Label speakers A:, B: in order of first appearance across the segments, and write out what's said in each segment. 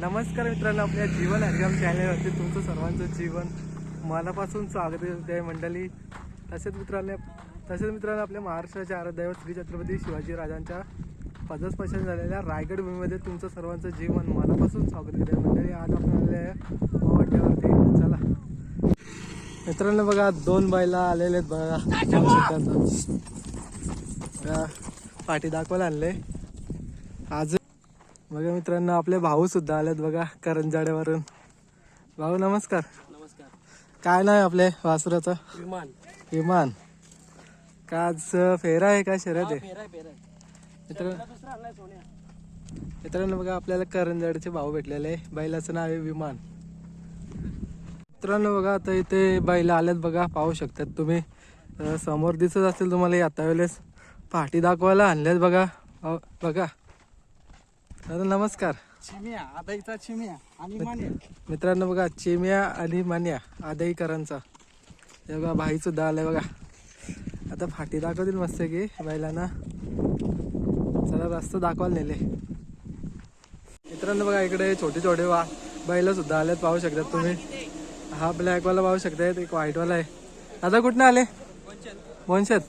A: नमस्कार मित्रांनो आपल्या जीवन हरगाम चॅनलवरती तुमचं सर्वांचं जीवन मनापासून स्वागत आहे. मंडळी. तसेच मित्रांनो तसेच मित्रांनो आपल्या महाराष्ट्राच्या आराध्यावर श्री छत्रपती शिवाजी राजांच्या पदस्पर्शन झालेल्या रायगड भूमीमध्ये तुमचं सर्वांचं जीवन मनापासून स्वागत करते मंडळी आज आपण आलेले आहे चला. मित्रांनो बघा दोन बैला आलेले आहेत बघा. बघा, पाठी दाखवायला आणले. आज बघा मित्रांनो आपले भाऊ सुद्धा आलेत बघा करंजाड्यावरून. भाऊ नमस्कार.
B: नमस्कार.
A: काय नाही आपले वासुराचं?
B: विमान.
A: विमान. का आज फेरा आहे का शर्यत आहे? मित्र मित्रांनो बघा आपल्याला करंजाडचे भाऊ भेटलेले आहे. बैलाचं नाव आहे विमान. मित्रांनो बघा आता इथे बैला आल्यात बघा पाहू शकतात तुम्ही. समोर दिसत असेल तुम्हाला आता वेळेस. पाठी दाखवायला आणल्यात बघा. बघा. दादा नमस्कार.
B: चिमिया इथं चिमिया आणि मान्य.
A: मित्रांनो बघा चिम्या आणि मान्या आदईकरांचा. हे बघा भाई सुद्धा आलाय बघा. आता फाटी दाखवतील मस्त की बैलांना. चला रस्ता दाखवायला नेले. मित्रांनो बघा इकडे छोटे छोटे वा बैल सुद्धा आलेत पाहू शकतात तुम्ही. हा ब्लॅक वाला पाहू शकतायत एक व्हाईट वाला आहे. आता कुठनं आले? वंशत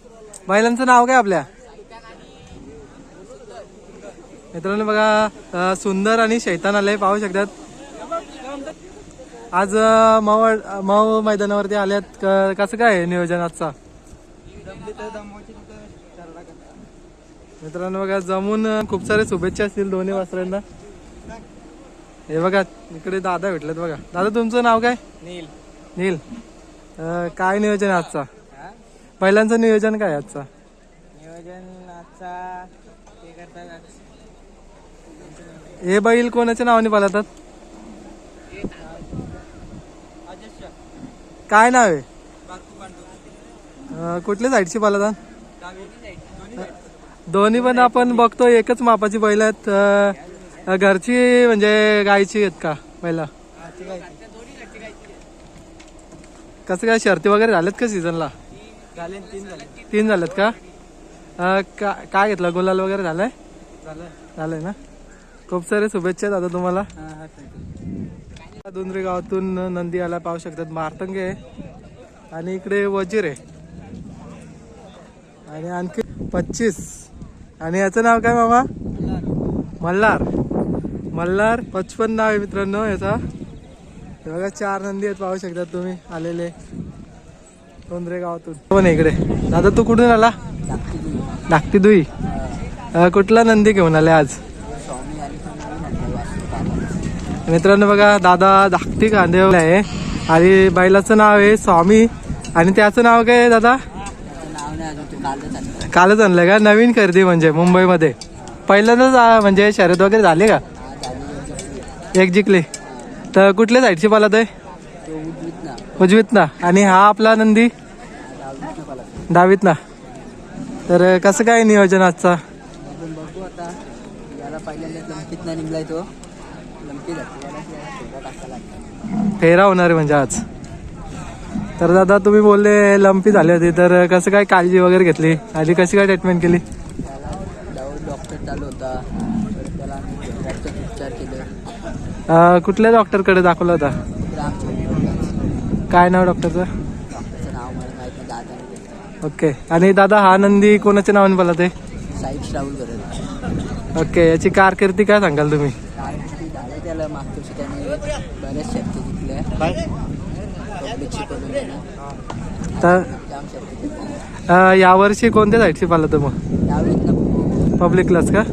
A: बैलांचं नाव काय आपल्या? मित्रांनो बघा सुंदर आणि शैतान आले पाहू शकतात. आज मऊ मऊ मैदानावरती आल्यात. क- कसं काय नियोजन आजचा? मित्रांनो बघा जमून खूप सारे शुभेच्छा असतील दोन्ही वासरांना. हे बघा इकडे दादा भेटलेत बघा. दादा तुमचं नाव काय?
B: नील.
A: नील. काय नियोजन आजचा? पहिल्यांचं नियोजन काय आजचा?
B: नियोजन आजचा हे
A: बैल कोणाच्या नावाने पालतात काय नाव आहे? कुठल्या साईडची पालतात दोन्ही पण आपण बघतो एकच मापाची बैल आहेत. घरची म्हणजे गायची आहेत का पहिला कसं काय शर्ती वगैरे झालेत का सीझनला
B: तीन झाले
A: का? काय घेतलं? गुलाल वगैरे झालंय?
B: झालं
A: झालंय ना? खूप सारे शुभेच्छा दादा तुम्हाला.
B: हा हा
A: दोनरे गावातून नंदी आला पाहू शकतात मारतंगे आहे. आणि इकडे वजीर आहे. आणि आणखी पच्चीस. आणि याचं नाव काय मामा? मल्हार. मल्हार. पचपन नाव आहे मित्रांनो याचा. हे बघा चार नंदी आहेत पाहू शकतात तुम्ही आलेले. दोनरे गावातून. पण इकडे? दादा तू कुठून आला? धाकटी दुई. कुठला नंदी घेऊन आले आज
B: स्वामी आणि
A: मित्रांनो बघा दादा धाकटी कांदेवला आहे. आणि बैलाचं नाव आहे स्वामी. आणि त्याचं नाव काय आहे दादा?
B: कालच आणलं
A: का? नवीन खरेदी म्हणजे मुंबईमध्ये. पहिल्यांदाच म्हणजे शर्यत वगैरे झाली का? एक जिंकले. तर कुठल्या साईडची पालत आहे?
B: उजवीत ना
A: आणि हा आपला नंदी?
B: डावीत ना
A: डावीत ना तर कसं काय नियोजन आजचा? फेरा होणार आहे म्हणजे आज. तर दादा तुम्ही बोलले लंपी झाली होती तर कसं काय काळजी वगैरे घेतली? आधी कशी काय ट्रीटमेंट केली?
B: डॉक्टर चालू होता उपचार केले
A: कुठल्या डॉक्टरकडे दाखवला होता? काय नाव डॉक्टरचं ओके. आणि दादा हा नंदी कोणाच्या नावाने बोला ते? ओके. याची कारकिर्दी काय सांगाल तुम्ही?
B: त्याला मागच्या वर्षी त्याने बऱ्याच शर्ती जिंकल्या. पब्लिकची करून त्यानं
A: तर
B: जाम
A: अं, यावर्षी कोणत्या साईडची पाहिलं मग?
B: त्यावेळेस ना
A: पब्लिकलाच का?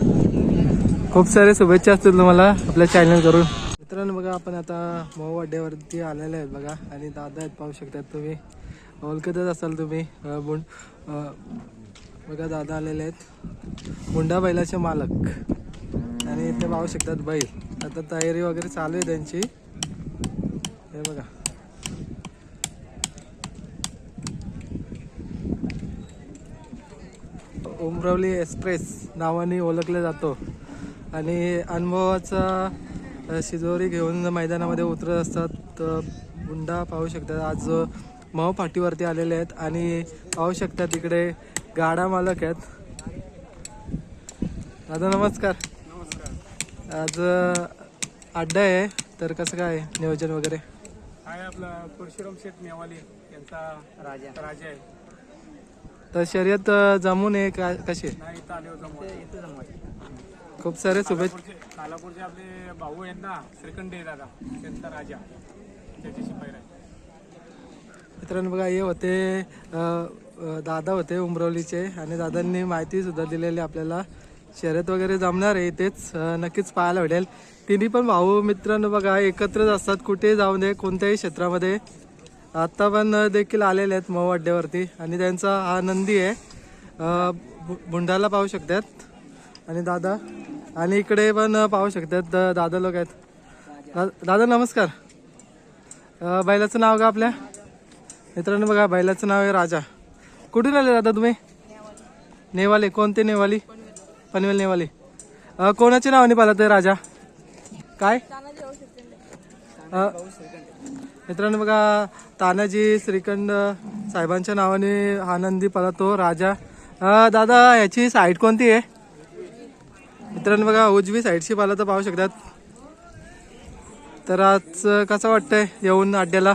A: खूप सारे शुभेच्छा असतील तुम्हाला. आपल्या चॅनल करून मित्रांनो बघा आपण आता मऊ अड्ड्यावरती आलेले आहेत बघा. आणि दादा आहेत पाहू शकतात तुम्ही. ओळखतच असाल तुम्ही अं, बुंड. अं, बघा दादा आलेले आहेत. मुंडा बैलाचे मालक. आणि इथे पाहू शकतात बैल. आता तयारी वगैरे चालू आहे त्यांची. हे बघा. उमरवली एक्सप्रेस नावाने ओळखला जातो. आणि अनुभवाचा शिजोरी घेऊन मैदानामध्ये उतरत असतात. गुंडा पाहू शकतात. आज मऊ फाटीवरती आलेले आहेत. आणि पाहू शकतात तिकडे गाडा मालक आहेत. दादा नमस्कार. आज अड्डा आहे. तर कसं काय नियोजन वगैरे?
C: आहे आपला परशुराम शेठ मेवाले यांचा
B: राजा.
C: राजा आहे.
A: तर शर्यत जमून आहे का कशी? आहे?
C: नाही इथं आले
A: खूप सारे शुभेच्छा.
C: कालापूरचे आपले भाऊ आहेत ना श्रीखंड आहे दादा त्यांचा राजा त्याच्याशी पैर आहे.
A: मित्रांनो बघा हे होते दादा होते उमरवलीचे आणि दादांनी माहिती सुद्धा दिलेली आपल्याला. शर्यत वगैरे जमणार आहे तेच नक्कीच पाहायला भेटेल. तिन्ही पण भाऊ मित्रांनो बघा एकत्रच असतात. कुठेही जाऊ दे कोणत्याही क्षेत्रामध्ये. आत्ता पण देखील आलेले आहेत मऊ अड्ड्यावरती. आणि त्यांचा हा नंदी आहे. भु- भुंडाला पाहू शकतात. आणि दादा. आणि इकडे पण पाहू शकतात. द- दादा लोक आहेत. दा- दादा नमस्कार. बैलाचं नाव का आपल्या? मित्रांनो बघा बैलाचं नाव आहे राजा. कुठून आले दादा तुम्ही? नेवाले. कोणते नेवाली? पनवेल नेवाली अ, कोणाच्या नावाने पाला तर राजा? काय? अ, मित्रांनो बघा तानाजी श्रीखंड साहेबांच्या नावाने आनंदी पाला तो राजा. अ, दादा याची साईड कोणती आहे? मित्रांनो बघा उजवी साईडची पाला तर पाहू शकतात. तर आज कसं वाटतंय येऊन अड्ड्याला?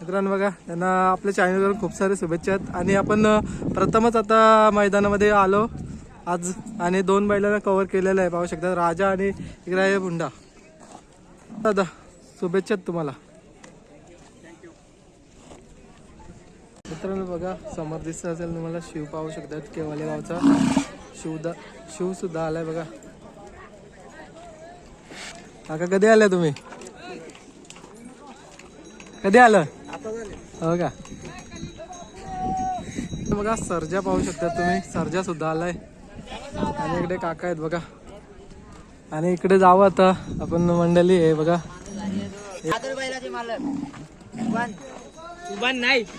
A: मित्रांनो बघा त्यांना आपल्या चॅनलवर खूप सारे शुभेच्छा आहेत. आणि आपण प्रथमच आता मैदानामध्ये आलो. आज आणि दोन बैलांना कव्हर केलेलं आहे पाहू शकता. राजा आणि इकडे आहे बुंडा. दादा शुभेच्छा आहेत तुम्हाला. मित्रांनो बघा समोर दिसत असेल तुम्हाला शिव पाहू शकतात केवाले गावचा. शिवदा शिव सुद्धा आलाय बघा. काका कधी आलाय तुम्ही? कधी आलं हो का? बघा सर्जा पाहू शकता तुम्ही. सर्जा सुद्धा आलाय. आणि इकडे काका आहेत बघा. आणि इकडे जाऊ आता. आपण मंडळी आहे बघा.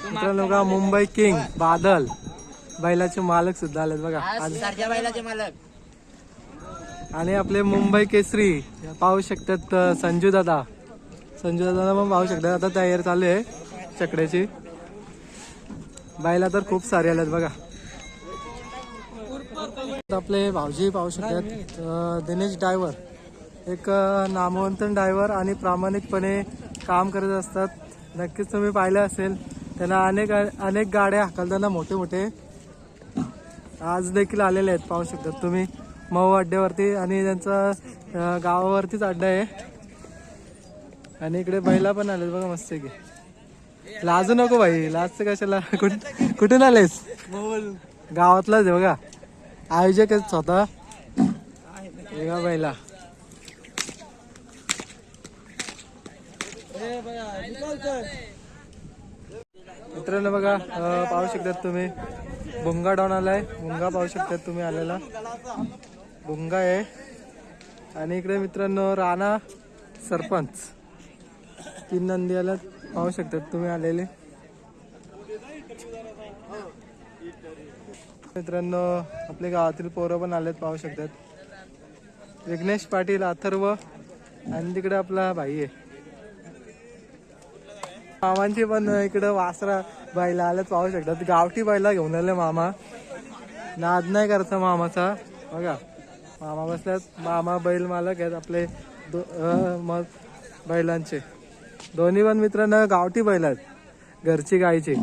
A: मित्रांनो बघा मुंबई किंग बादल. बैलाचे मालक सुद्धा आलेत बघा.
B: बैलाचे मालक.
A: आणि आपले मुंबई केसरी पाहू शकतात संजू दादा. संजू दादा पण पाहू शकतात. आता तयारी चालू आहे. चकड्याची. बायला तर खूप सारे आल्यात बघा. आपले भाऊजी पाहू शकतात दिनेश डायव्हर. एक नामवंत डायव्हर आणि प्रामाणिकपणे काम करत असतात. नक्कीच तुम्ही पाहिलं असेल त्यांना अनेक अनेक गाड्या हाकलताना मोठे मोठे आज देखील आलेले आहेत पाहू शकतात तुम्ही. मऊ अड्ड्यावरती आणि त्यांचा गावावरतीच अड्डा आहे. आणि इकडे बैला पण आलेत बघा मस्त की लाजू नको भाई लाजचं कशाला? कुठ- कुठून आलेस? गावातलाच आहे बघा. आयोजकच स्वतः. हे बघा बैला मित्रांनो बघा पाहू शकतात तुम्ही. भुंगा डॉन आलाय. भुंगा पाहू शकतात तुम्ही आलेला. भुंगा आहे. आणि इकडे मित्रांनो राणा सरपंच. तीन नंदी आला पाहू शकतात तुम्ही आलेले. मित्रांनो आपले गावातील पोरं पण आलेत पाहू शकतात. विघ्नेश पाटील अथर्व आणि तिकडे आपला भाई आहे. मामांची पण इकडं वासरा बैला आल्यात पाहू शकतात. गावठी बैला घेऊन आले मामा. नाद नाही करता मामाचा. बघा मामा बसल्यात. मामा बैल मालक आहेत आपले दो मग बैलांचे. दोन्ही पण मित्रांनो गावठी बैल आहेत. घरची गायची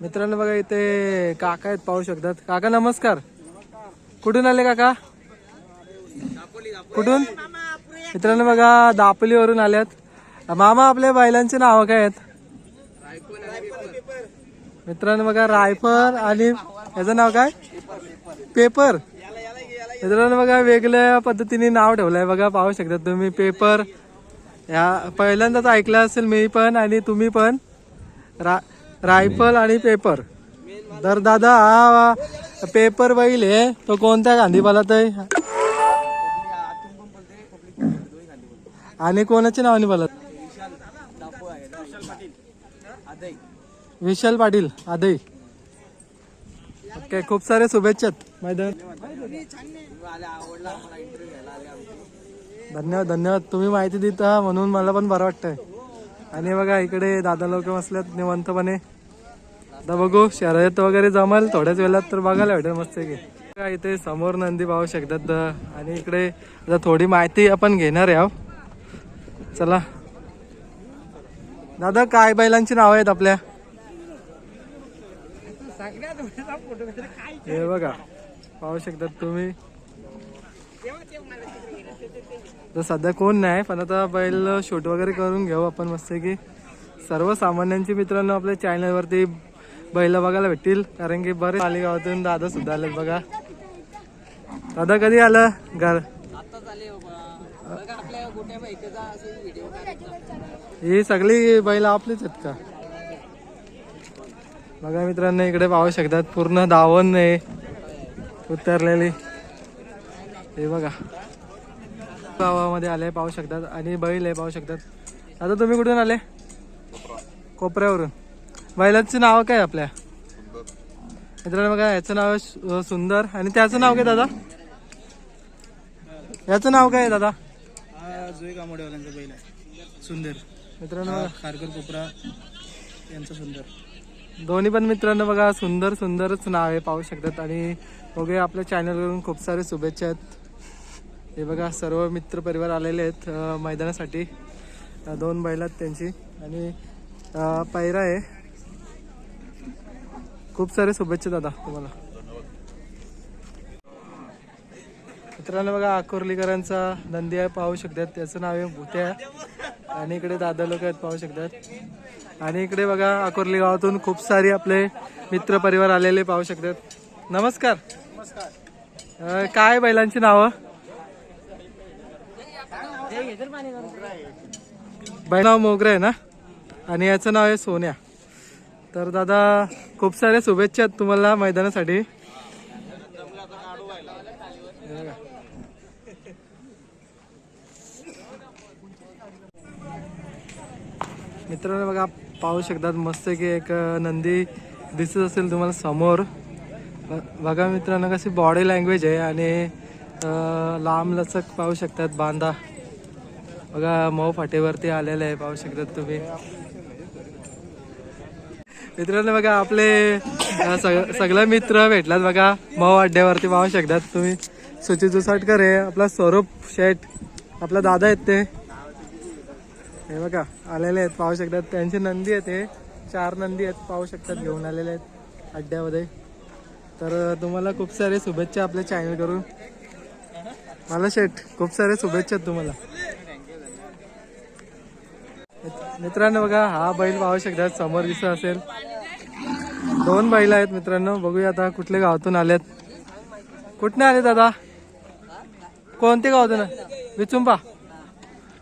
A: मित्रांनो बघा इथे काका आहेत पाहू शकतात. काका नमस्कार. कुठून आले काका? कुठून? मित्रांनो बघा दापोलीवरून आल्यात. मामा आपल्या बैलांची नावं काय आहेत? मित्रांनो बघा रायफर आणि याचं नाव काय? पेपर. मित्रांनो बघा वेगळ्या पद्धतीने नाव ठेवलंय. बघा पाहू शकता तुम्ही पेपर या पहिल्यांदाच ऐकलं असेल मी पण आणि तुम्ही पण. रा रायफल आणि पेपर तर दादा हा पेपर बैल आहे. तो कोणत्या गांधी पालात आहे आणि कोणाच्या नावाने बोलत? विशाल पाटील. आदई ओके खूप सारे शुभेच्छा. मैदान. धन्यवाद धन्यवाद. तुम्ही माहिती देता म्हणून मला पण बरं वाटतंय. आणि बघा इकडे दादा लोक बसल्यात निवंतपणे. आता बघू शर्यत वगैरे जमल थोड्याच वेळात तर बघायला भेटेल मस्त की काय इथे समोर नंदी पाहू शकतात. आणि इकडे आता थोडी माहिती आपण घेणार आहे हो. चला. दादा काय बैलांची नावं आहेत आपल्या? हे बघा पाहू शकतात तुम्ही. तर सध्या कोण नाही पण आता बैल शूट वगैरे करून घेऊ आपण मस्त की. सर्वसामान्यांची मित्रांनो आपल्या चॅनलवरती बैल बघायला भेटतील. कारण की बरेच मालेगावातून दादा सुद्धा आलेत बघा. दादा कधी आलं घर? ही सगळी बैल आपलीच आहेत का? बघा मित्रांनो इकडे पाहू शकतात पूर्ण दावण आहे. उतरलेली. हे बघा. गावामध्ये आले पाहू शकतात. आणि बैल आहे पाहू शकतात. आता तुम्ही कुठून आले? कोपऱ्यावरून. बैलाचं नाव काय आपल्या? मित्रांनो बघा याचं नाव आहे सुंदर. आणि त्याचं नाव काय दादा? याचं नाव काय आहे दादा?
D: जोई कामोडेवाल्यांचा बैल आहे. सुंदर.
A: मित्रांनो
D: खारकर कोपरा यांचा सुंदर.
A: दोन्ही पण मित्रांनो बघा सुंदर सुंदरच नाव आहे पाहू शकतात. आणि बघे आपल्या चॅनलवरून खूप सारे शुभेच्छा आहेत. हे बघा सर्व मित्र परिवार आलेले आहेत मैदानासाठी. दोन बैल आहेत त्यांची. आणि पायरा पैरा आहे. खूप सारे शुभेच्छा दादा तुम्हाला. मित्रांनो बघा अकोर्लीकरांचा नंदी आहे पाहू शकतात. त्याचं नाव आहे भुत्या. आणि इकडे दादा लोक आहेत पाहू शकतात. आणि इकडे बघा अकोर्ली गावातून खूप सारे आपले मित्र परिवार आलेले पाहू शकतात. नमस्कार. अं, काय बैलांची नावं? बाई नाव मोगरे आहे ना? आणि याचं नाव आहे सोन्या. तर दादा खूप साऱ्या शुभेच्छा आहेत तुम्हाला मैदानासाठी. मित्रांनो बघा पाहू शकतात. मस्त की एक नंदी दिसत असेल तुम्हाला समोर. बघा मित्रांनो कशी बॉडी लँग्वेज आहे आणि लांब लचक पाहू शकतात बांधा बघा मऊ फाटेवरती आलेलं आहे पाहू शकतात तुम्ही. मित्रांनो बघा आपले सग सगळे मित्र भेटलात बघा. मऊ अड्ड्यावरती पाहू शकतात तुम्ही. सुचित दुसाटकर आहे आपला स्वरूप शेठ. आपला दादा आहेत ते. हे बघा आलेले आहेत पाहू शकतात. त्यांची नंदी आहेत हे. चार नंदी आहेत पाहू शकतात घेऊन आलेले आहेत अड्ड्यामध्ये. तर तुम्हाला खूप सारे शुभेच्छा आपल्या चॅनल करून मला शेठ खूप सारे शुभेच्छा आहेत तुम्हाला. मित्रांनो बघा हा बैल पाहू शकतात समोर दिसत असेल. दोन बैल आहेत मित्रांनो बघूया आता कुठल्या गावातून आलेत. कुठने आले दादा? कोणते गावातून? विचुंबा.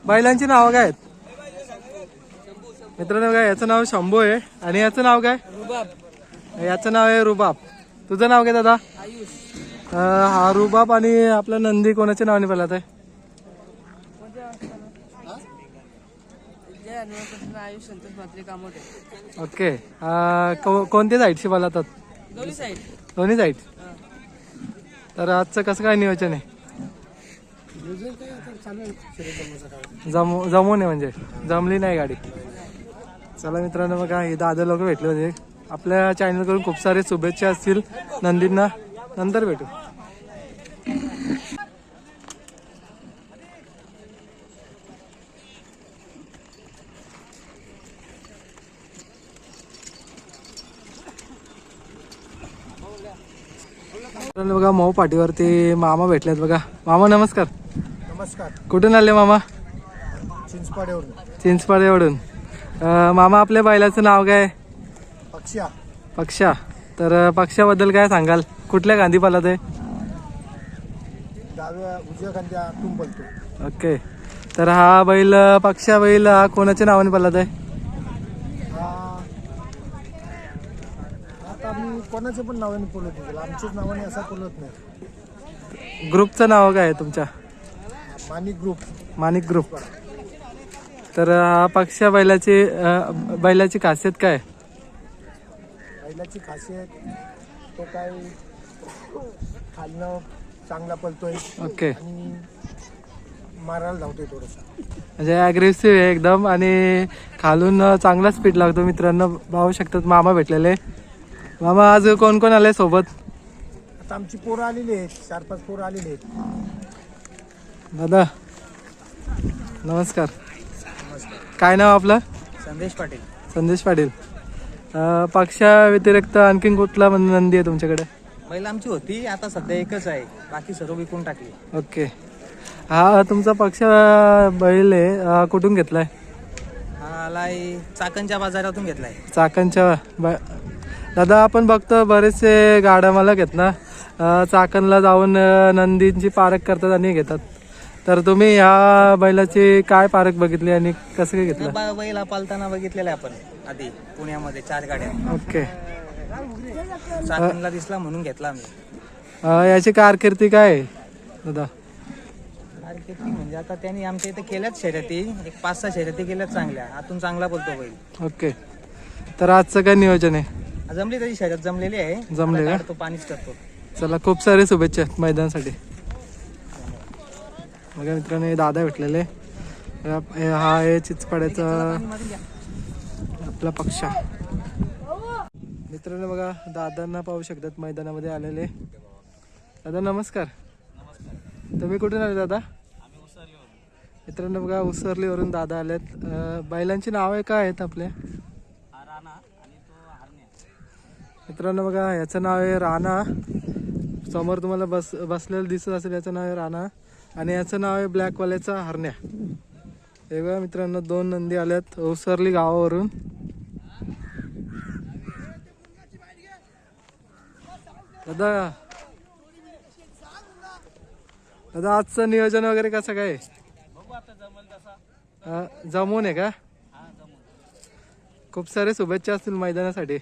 A: बैलांची नावं काय आहेत? मित्रांनो काय याचं नाव शंभू आहे. आणि याचं नाव काय?
B: रुबाब.
A: याचं नाव आहे रुबाब. तुझं नाव काय दादा?
B: आयुष.
A: अं, हा रुबाब आणि आपला नंदी कोणाच्या नावाने बोलत आहे ओके. कोणत्या साईडशी बोलतात
B: दोन्ही साईड.
A: दोन्ही साईड? तर आजचं कसं काय नियोजन आहे? जमू जमू नये म्हणजे. जमली नाही गाडी. चला मित्रांनो बघा हे दादा लोक भेटले होते. आपल्या चॅनलकडून खूप सारे शुभेच्छा असतील. नंदींना नंतर भेटू. बघा मऊ पाठीवरती मामा भेटलेत बघा. मामा नमस्कार.
D: नमस्कार.
A: कुठून आले मामा?
D: चिंचपाड्यावरून.
A: चिंचपाड्यावरून. अं, मामा आपल्या बैलाचं नाव काय?
D: पक्षा.
A: पक्षा. तर अं, पक्षाबद्दल काय सांगाल? कुठल्या गांधी पाला ते
D: डाव्या उजव्या खांद्या आतून बोलतो.
A: ओके. तर हा बैल अं, पक्षा बैल हा कोणाच्या नावाने पाला आहे?
D: हा. आता आम्ही पण नावाने बोलत नाही. आमच्याच नावाने असा बोलत नाही.
A: ग्रुपचं नाव काय आहे तुमच्या?
D: मानिक ग्रुप.
A: माणिक ग्रुप. तर हा पक्षा बैलाची अं, बैलाची खासियत काय?
D: बैलाची खासियत तो काय खालनं चांगला पलतोय
A: ओके.
D: आणि मारायला धावतोय थोडासा.
A: म्हणजे अग्रेसिव्ह आहे एकदम आणि खालून चांगला स्पीड लागतो मित्रांनो. पाहू शकतात मामा भेटलेले. मामा आज कोण कोण आले सोबत?
D: आता आमची पोरं आलेली आहेत चार पाच पोरं आलेली आहेत.
A: दादा नमस्कार. काय नाव आपलं?
B: संदेश पाटील.
A: संदेश पाटील. अं, पक्षा व्यतिरिक्त आणखीन कुठला मन- नंदी आहे तुमच्याकडे?
B: बैल आमची होती आता सध्या एकच आहे. बाकी सर्व विकून टाकली.
A: ओके. हा तुमचा पक्ष बैल आहे. अं, कुठून घेतलाय?
B: चाकणच्या बाजारातून घेतलाय.
A: चाकणच्या ब- दादा आपण बघतो बरेचसे गाड्या मला घेत ना? अं, चाकणला जाऊन अं, नंदींची पारख करतात आणि घेतात. तर तुम्ही ह्या बैलाची काय पारख बघितली आणि कसं काय घेतलं?
B: बा- बैल हा पालताना बघितलेला आहे आपण आधी पुण्यामध्ये चार गाड्या.
A: ओके.
B: चाकणला दिसला म्हणून घेतला आम्ही.
A: अं, याची कारकिर्दी काय आहे? दादा.
B: म्हणजे आता त्यांनी आमच्या इथे केल्याच शर्यती एक पाच सहा शर्यती केल्याच चांगल्या. आतून चांगला बोलतो बैल.
A: ओके. तर आजचं काय नियोजन आहे?
B: जमली तशी शर्यत जमलेली आहे.
A: जमली
B: आता
A: का?
B: काढतो पाणीच करतो.
A: चला खूप सारे शुभेच्छा मैदानासाठी. बघा मित्रांनो हे दादा भेटलेले. हे- हा आहे चिचपाड्याचा आपला पक्षा. मित्रांनो बघा दादांना पाहू शकतात मैदानामध्ये आलेले. दादा नमस्कार. तुम्ही कुठून आले दादा? मित्रांनो बघा उसरलीवरून दादा आलेत. अं, बैलांची नावे काय आहेत आपल्या मित्रांनो बघा याचं नाव आहे राणा. समोर तुम्हाला बस बसलेलं दिसत असेल याचं नाव आहे राणा. आणि याचं नाव आहे ब्लॅकवाल्याचा हरण्या. हे बघा मित्रांनो दोन नंदी आल्यात. ओसरली गावावरून. दादा. दादा आजचं नियोजन वगैरे कसं काय? जमून आहे का? खूप सारे शुभेच्छा असतील मैदानासाठी.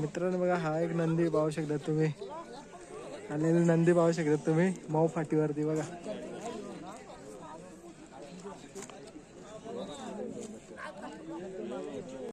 A: मित्रांनो बघा हा एक नंदी पाहू शकता तुम्ही. आलेली नंदी पाहू शकता तुम्ही मऊ फाटीवरती बघा.